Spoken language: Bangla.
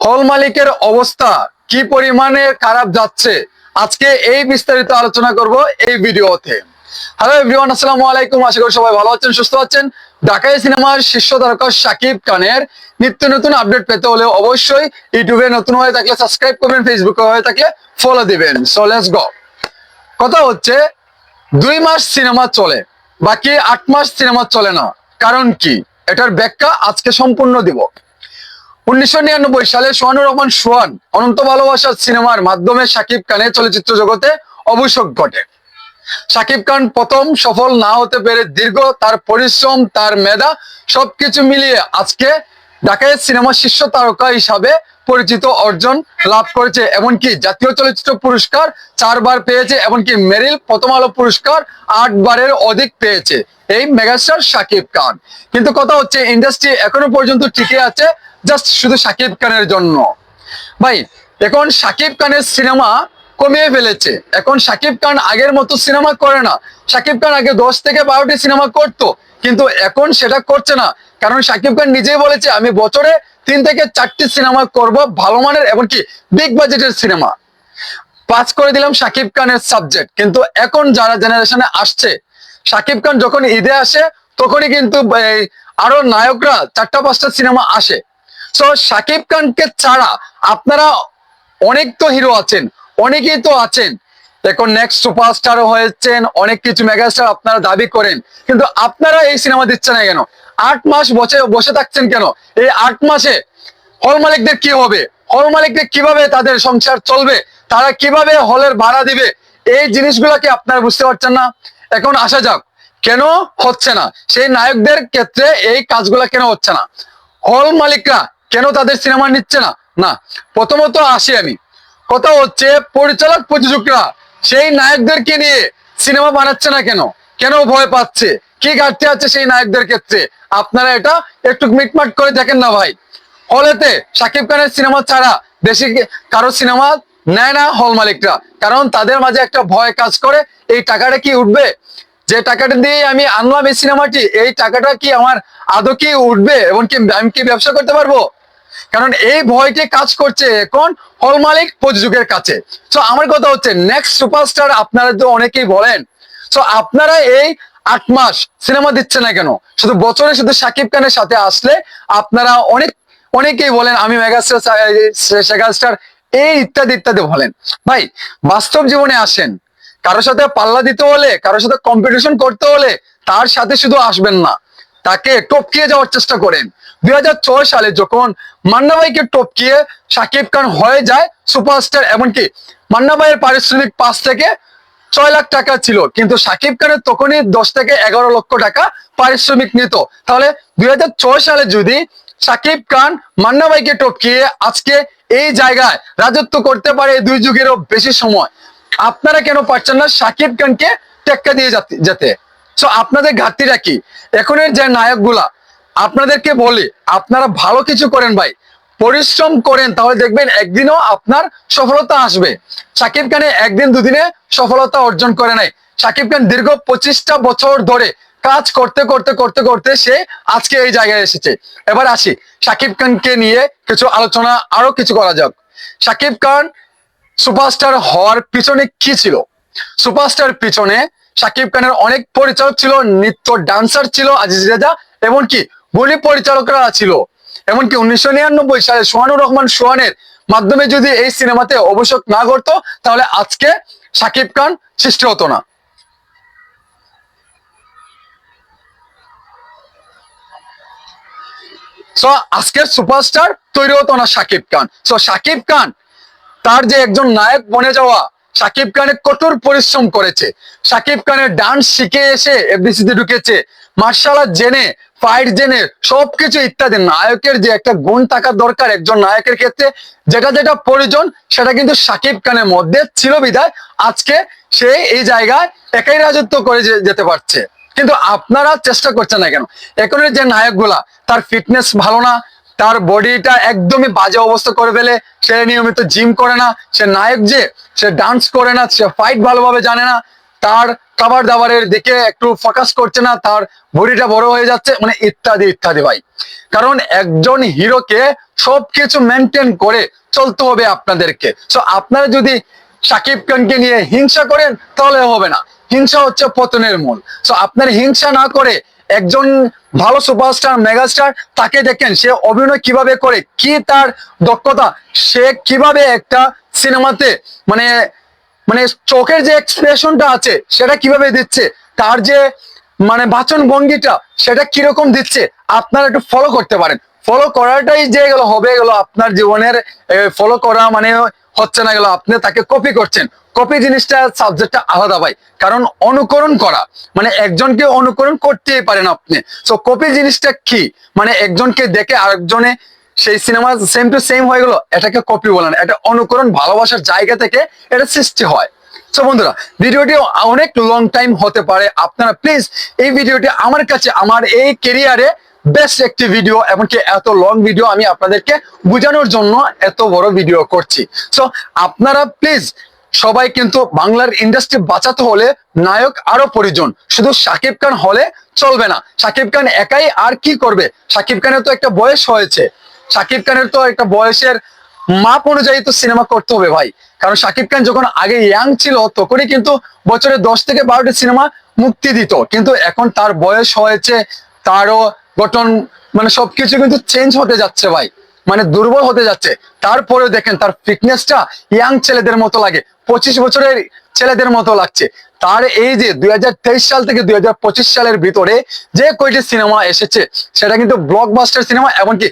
হল মালিকের অবস্থা কি পরিমাণে খারাপ যাচ্ছে? আজকে এই বিস্তারিত আলোচনা করব এই ভিডিওতে। হ্যালো এভরিওয়ান আসসালামু আলাইকুম। আশা করি সবাই ভালো আছেন, সুস্থ আছেন। ঢাকাই সিনেমার শীর্ষ তারকা শাকিব খানের নিত্য নতুন আপডেট পেতে হলে অবশ্যই ইউটিউবে নতুন হয়ে থাকলে সাবস্ক্রাইব করবেন, ফেসবুকে হয়ে থাকলে ফলো দিবেন। সো লেটস গো কথা হচ্ছে, দুই মাস সিনেমা চলে, বাকি আট মাস সিনেমা চলে না। কারণ কি? এটার ব্যাখ্যা আজকে সম্পূর্ণ দিব। উনিশশো নিরানব্বই সালে সোহানুর রহমান সোহান অনন্ত ভালোবাসার সিনেমার মাধ্যমে সাকিব খানের চলচ্চিত্র জগতে অভিষেক ঘটে। সাকিব খান প্রথম সফল না হতে পেরে দীর্ঘ তার পরিশ্রম, তার মেধা সবকিছু মিলিয়ে আজকে ঢাকায় সিনেমা শীর্ষ তারকা হিসাবে পরিচিত অর্জন লাভ করেছে, এমনকি জাতীয় চলচ্চিত্র পুরস্কার চারবার পেয়েছে, এমনকি মেরিল প্রথম আলো পুরস্কার আট বারের অধিক পেয়েছে। এই মেগাস্টার শাকিব খান। কিন্তু কথা হচ্ছে, ইন্ডাস্ট্রি এখনও পর্যন্ত টিকে আছে জাস্ট শুধু শাকিব খানের জন্য। ভাই, এখন শাকিব খানের সিনেমা কমিয়ে ফেলেছে। এখন সাকিব খান আগের মতো সিনেমা করে না। শাকিব খান আগে দশ থেকে বারোটি সিনেমা করতো, কিন্তু এখন সেটা করছে না। কারণ শাকিব খান নিজেই বলেছে, আমি বছরে তিন থেকে চারটি সিনেমা করব ভালো মানের এমনকি বিগ বাজেটের সিনেমা। পাস করে দিলাম শাকিব খানের সাবজেক্ট কিন্তু এখন যারা জেনারেশনে আসছে, শাকিব খান যখন ঈদে আসে, তখনই কিন্তু আরও নায়করা চারটা পাঁচটা সিনেমা আসে। তো শাকিব খানকে ছাড়া আপনারা অনেক তো হিরো আছেন, অনেকেই তো আছেন। এখন নেক্সট সুপারস্টার হয়েছেন, অনেক কিছু মেগাস্টার আপনারা দাবি করেন, কিন্তু আপনারা এই সিনেমা দিচ্ছেন না কেন? আট মাস বসে বসে থাকছেন কেন? এই আট মাসে হল মালিকদের কি হবে? হল মালিকদের কীভাবে তাদের সংসার চলবে? তারা কীভাবে হলের ভাড়া দিবে? এই জিনিসগুলোকে আপনারা বুঝতে পারছেন না? এখন আসা যাক, কেন হচ্ছে না? সেই নায়কদের ক্ষেত্রে এই কাজগুলা কেন হচ্ছে না? হল মালিকরা কেন তাদের সিনেমা নিচ্ছে না? না, প্রথমত আসি আমি। কথা হচ্ছে, পরিচালক প্রযোজকরা সেই নায়কদেরকে নিয়ে সিনেমা বানাচ্ছে না কেন? কেন ভয় পাচ্ছে? কি ঘাটতি আছে সেই নায়কদের ক্ষেত্রে? আপনারা এটা একটু মিটমাট করে দেখেন না ভাই। হলেতে শাকিব খানের সিনেমা ছাড়া বেশি কারও সিনেমা নেয় না হল মালিকরা। কারণ তাদের মাঝে একটা ভয় কাজ করে, এই টাকাটা কি উঠবে? যে টাকাটা দিয়ে আমি আনলাম এই সিনেমাটি, এই টাকাটা কি আমার আদৌ কি উঠবে? এবং কি আমি কি ব্যবসা করতে পারব? কারণ এই ভয়টি কাজ করছে এখন হল মালিক প্রযোজকের কাছে। তো আমার কথা হচ্ছে নেক্সট সুপারস্টার আপনারা তো অনেকেই বলেন। তো আপনারা এই আট মাস সিনেমা দিচ্ছে না কেন? শুধু বছরে শুধু শাকিব খানের সাথে আসলে আপনারা অনেক, অনেকেই বলেন, আমি মেগাস্টার সেগাস্টার, এই ইত্যাদি ইত্যাদি বলেন। ভাই, বাস্তব জীবনে আসেন। কারোর সাথে পাল্লা দিতে হলে, কারোর সাথে কম্পিটিশন করতে হলে তার সাথে শুধু আসবেন না। তাকে টপকিয়ে যাওয়ার চেষ্টা করেন। দুই সালে যখন মান্না ভাইকে টপকিয়ে শাকিব খান হয়ে যায় সুপারস্টার, এমনকি মান্না ভাইয়ের পারিশ্রমিক পাঁচ থেকে ছয় লাখ টাকা ছিল, কিন্তু শাকিব খানের তখনই দশ থেকে এগারো লক্ষ টাকা পারিশ্রমিক নিত। তাহলে দুই হাজার ছয় সালে যদি শাকিব খান মান্না ভাইকে টপকিয়ে আজকে এই জায়গায় রাজত্ব করতে পারে দুই যুগেরও বেশি সময়, আপনারা কেন পারছেন না শাকিব খানকে টেক্কা দিয়ে যেতে? সো আপনাদের ঘাটতিটা কি? এখনের যে নায়কগুলা, আপনাদেরকে বলি, আপনারা ভালো কিছু করেন ভাই। পরিশ্রম করেন, তাহলে দেখবেন একদিনও আপনার সফলতা আসবে। শাকিব খানে একদিন দুদিনে সফলতা অর্জন করে নাই। শাকিব খান দীর্ঘ পঁচিশটা বছর ধরে কাজ করতে করতে করতে করতে সে আজকে এই জায়গায় এসেছে। এবার আসি শাকিব খানকে নিয়ে কিছু আলোচনা, আরও কিছু করা যাক। শাকিব খান সুপারস্টার হওয়ার পিছনে কি ছিল? সুপারস্টার পিছনে শাকিব খানের অনেক পরিচালক ছিল, নৃত্য ডান্সার ছিল, আজিজ রেজা, এমনকি বলি পরিচালকরা ছিল। এমনকি উনিশশো নিরানব্বই সালে সোহানুর রহমান সোহানের মাধ্যমে যদি এই সিনেমাতে অবসর না করতো তাহলে আজকে শাকিব খান সৃষ্টি হতো না। আজকের সুপারস্টার তৈরি হতো না শাকিব খান। সো শাকিব খান তার যে একজন নায়ক বনে যাওয়া শাকিব খানের কঠোর পরিশ্রম করেছে। শাকিব খানের ডান্স শিখে এসে এফডিসিতে ঢুকেছে। মার্শাল জেনে ফাইট জেনে, সবকিছু ইত্যাদি। নায়কের যে একটা গুণ থাকা দরকার একজন নায়কের ক্ষেত্রে, যেটা যেটা প্রয়োজন, সেটা কিন্তু সাকিব খানের মধ্যে ছিল বিধায় আজকে সে এই জায়গায় একাই রাজত্ব করে যেতে পারছে। কিন্তু আপনারা চেষ্টা করছেন না কেন? এখনের যে নায়কগুলা, তার ফিটনেস ভালো না তার বডিটা একদমই বাজে অবস্থা করে ফেলে। সে নিয়মিত জিম করে না, সে নায়ক যে, সে ডান্স করে না, সে ফাইট ভালোভাবে জানে না। তার খাবার দাবারের দিকে একটু ফোকাস করছে না, তার বডিটা বড় হয়ে যাচ্ছে মানে ইত্যাদি ইত্যাদি ভাই। কারণ একজন হিরোকে সবকিছু মেনটেন করে চলতে হবে আপনাদেরকে। সো আপনারা যদি সাকিব খানকে নিয়ে হিংসা করেন, তাহলে হবে না। হিংসা হচ্ছে পতনের মূল। সো আপনার হিংসা না করে একজন ভালো সুপারস্টার মেগাস্টার তাকে দেখেন সে অভিনয় কীভাবে করে, কি তার দক্ষতা, সে কীভাবে একটা সিনেমাতে মানে মানে চোখের যে এক্সপ্রেশনটা আছে, সেটা কীভাবে দিচ্ছে, তার যে মানে বাচন ভঙ্গিটা, সেটা কীরকম দিচ্ছে, আপনারা একটু ফলো করতে পারেন। ফলো করাটাই যে গেল, হবে গেল আপনার জীবনের ফলো করা মানে হচ্ছে না গেল, আপনি তাকে কপি করছেন। কপি জিনিসটা সাবজেক্টটা আলাদা ভাই, কারণ অনুকরণ করা মানে একজনকে অনুকরণ করতেই পারেন আপনি। সো কপি জিনিসটা কি? মানে একজনকে দেখে আরেকজনে সেই সিনেমা সেম টু সেম হয়ে গেল, এটাকে কপি বলে না এটা অনুকরণ ভালোবাসার জায়গা থেকে এটা সৃষ্টি হয়। সো বন্ধুরা, ভিডিওটি অনেক লং টাইম হতে পারে। আপনারা প্লিজ এই ভিডিওটি আমার কাছে, আমার এই কেরিয়ারে বেস্ট একটি ভিডিও এমনকি এত লং ভিডিও আমি আপনাদেরকে বোঝানোর জন্য এত বড় ভিডিও করছি। সো আপনারা প্লিজ সবাই কিন্তু বাংলার ইন্ডাস্ট্রি বাঁচাতে হলে নায়ক আরও প্রয়োজন। শুধু সাকিব খান হলে চলবে না। সাকিব খান একাই আর কি করবে? সাকিব খানের তো একটা বয়স হয়েছে। সাকিব খানের তো একটা বয়সের মাপ অনুযায়ী তো সিনেমা করতে হবে ভাই। কারণ সাকিব খান যখন আগে ইয়াং ছিল, তখনই কিন্তু বছরে দশ থেকে বারোটি সিনেমা মুক্তি দিত। কিন্তু এখন তার বয়স হয়েছে, তারও গঠন মানে সবকিছু কিন্তু চেঞ্জ হতে যাচ্ছে ভাই। মানে দুর্বল হতে যাচ্ছে। তারপরেও দেখেন তার ফিটনেসটা ইয়াং ছেলেদের মতো লাগে। পঁচিশ বছরের ছেলেদের মতো লাগছে। তার এই যে দুই হাজার তেইশ সাল থেকে দুই হাজার পঁচিশ সালের ভিতরে যে কয়টি সিনেমা এসেছে, সেটা কিন্তু ব্লকবাস্টার সিনেমা, এমনকি